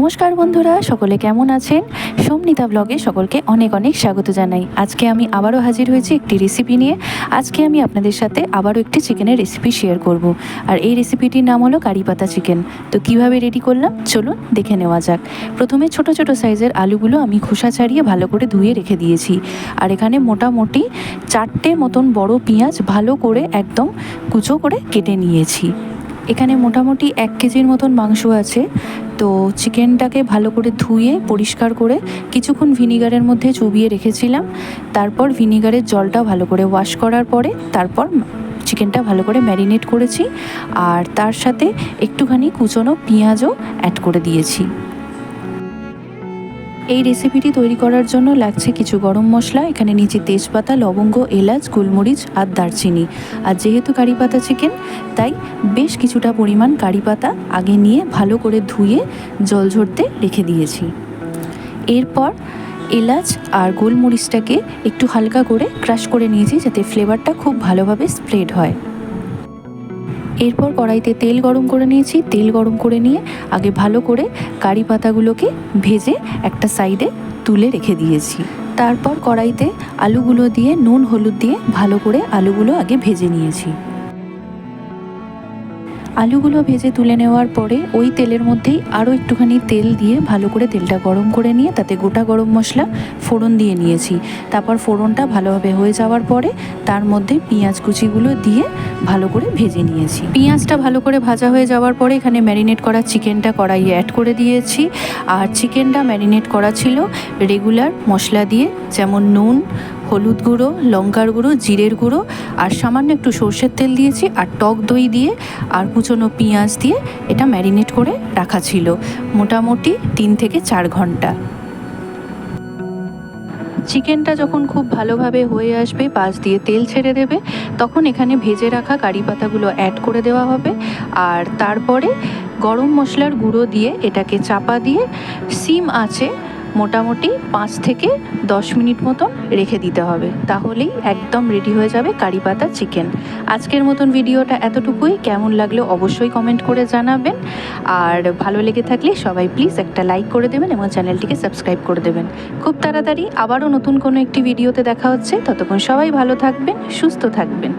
নমস্কার বন্ধুরা, সকলে কেমন আছেন? সোমনিতা ব্লগে সকলকে অনেক অনেক স্বাগত জানাই। আজকে আমি আবারও হাজির হয়েছি একটি রেসিপি নিয়ে। আজকে আমি আপনাদের সাথে আবারও একটি চিকেনের রেসিপি শেয়ার করব। আর এই রেসিপিটির নাম হলো কারি পাতা চিকেন তো কীভাবে রেডি করলাম? চলুন দেখে নেওয়া যাক। প্রথমে ছোট ছোট সাইজের আলুগুলো আমি খোসা ছাড়িয়ে ভালো করে ধুয়ে রেখে দিয়েছি। আর এখানে মোটামুটি চারটে মতন বড় পেঁয়াজ ভালো করে একদম কুচো করে কেটে নিয়েছি। এখানে মোটামুটি এক কেজির মতন মাংস আছে। তো চিকেনটাকে ভালো করে ধুয়ে, পরিষ্কার করে কিছুক্ষণ ভিনিগারের মধ্যে চুবিয়ে রেখেছিলাম। তারপর ভিনিগারের জলটা ভালো করে ওয়াশ করার পরে তারপর চিকেনটা ভালো করে ম্যারিনেট করেছি। আর তার সাথে একটুখানি কুচনো পেঁয়াজও অ্যাড করে দিয়েছি। এই রেসিপিটি তৈরি করার জন্য লাগছে কিছু গরম মশলা, এখানে নিচে তেজপাতা, লবঙ্গ, এলাচ, গোলমরিচ আর দারচিনি। আর যেহেতু কারি পাতা চিকেন তাই বেশ কিছুটা পরিমাণ কারি পাতা আগে নিয়ে ভালো করে ধুয়ে জল ঝরতে রেখে দিয়েছি। এরপর এলাচ আর গোলমরিচটাকে একটু হালকা করে ক্রাশ করে নিয়েছি যাতে ফ্লেভারটা খুব ভালোভাবে স্প্রেড হয়। এরপর কড়াইতে তেল গরম করে নিয়েছি। তেল গরম করে নিয়ে আগে ভালো করে কারি পাতাগুলোকে ভেজে একটা সাইডে তুলে রেখে দিয়েছি। তারপর কড়াইতে আলুগুলো দিয়ে, নুন, হলুদ দিয়ে ভালো করে আলুগুলো আগে ভেজে নিয়েছি। আলুগুলো ভেজে তুলে নেওয়ার পরে ওই তেলের মধ্যেই আরও একটুখানি তেল দিয়ে ভালো করে তেলটা গরম করে নিয়ে তাতে গোটা গরম মশলা ফোড়ন দিয়ে নিয়েছি। তারপর ফোড়নটা ভালোভাবে হয়ে যাওয়ার পরে তার মধ্যে পেঁয়াজ কুচিগুলো দিয়ে ভালো করে ভেজে নিয়েছি। পেঁয়াজটা ভালো করে ভাজা হয়ে যাওয়ার পরে এখানে ম্যারিনেট করা চিকেনটা কড়াইয়ে অ্যাড করে দিয়েছি। আর চিকেনটা ম্যারিনেট করা ছিল রেগুলার মশলা দিয়ে, যেমন নুন হলুদ গুঁড়ো, লঙ্কার গুঁড়ো, জিরের গুঁড়ো আর সামান্য একটু সর্ষের তেল দিয়েছি আর টক দই দিয়ে আর কুচনো পেঁয়াজ দিয়ে এটা ম্যারিনেট করে রাখা ছিল। মোটামুটি তিন থেকে চার ঘণ্টা। চিকেনটা যখন খুব ভালোভাবে হয়ে আসবে, পাশ দিয়ে তেল ছেড়ে দেবে, তখন এখানে ভেজে রাখা কারি পাতাগুলো অ্যাড করে দেওয়া হবে। আর তারপরে গরম মশলার গুঁড়ো দিয়ে এটাকে চাপা দিয়ে, সিম আছে মোটামুটি পাঁচ থেকে দশ মিনিট মতন রেখে দিতে হবে। তাহলেই একদম রেডি হয়ে যাবে কারি পাতা চিকেন আজকের মতন ভিডিওটা এতটুকুই। কেমন লাগল অবশ্যই কমেন্ট করে জানাবেন। আর ভালো লেগে থাকলে সবাই প্লিজ একটা লাইক করে দেবেন এবং চ্যানেলটিকে সাবস্ক্রাইব করে দেবেন। খুব তাড়াতাড়ি আবারও নতুন কোনো একটি ভিডিওতে দেখা হচ্ছে। ততক্ষণ সবাই ভালো থাকবেন, সুস্থ থাকবেন।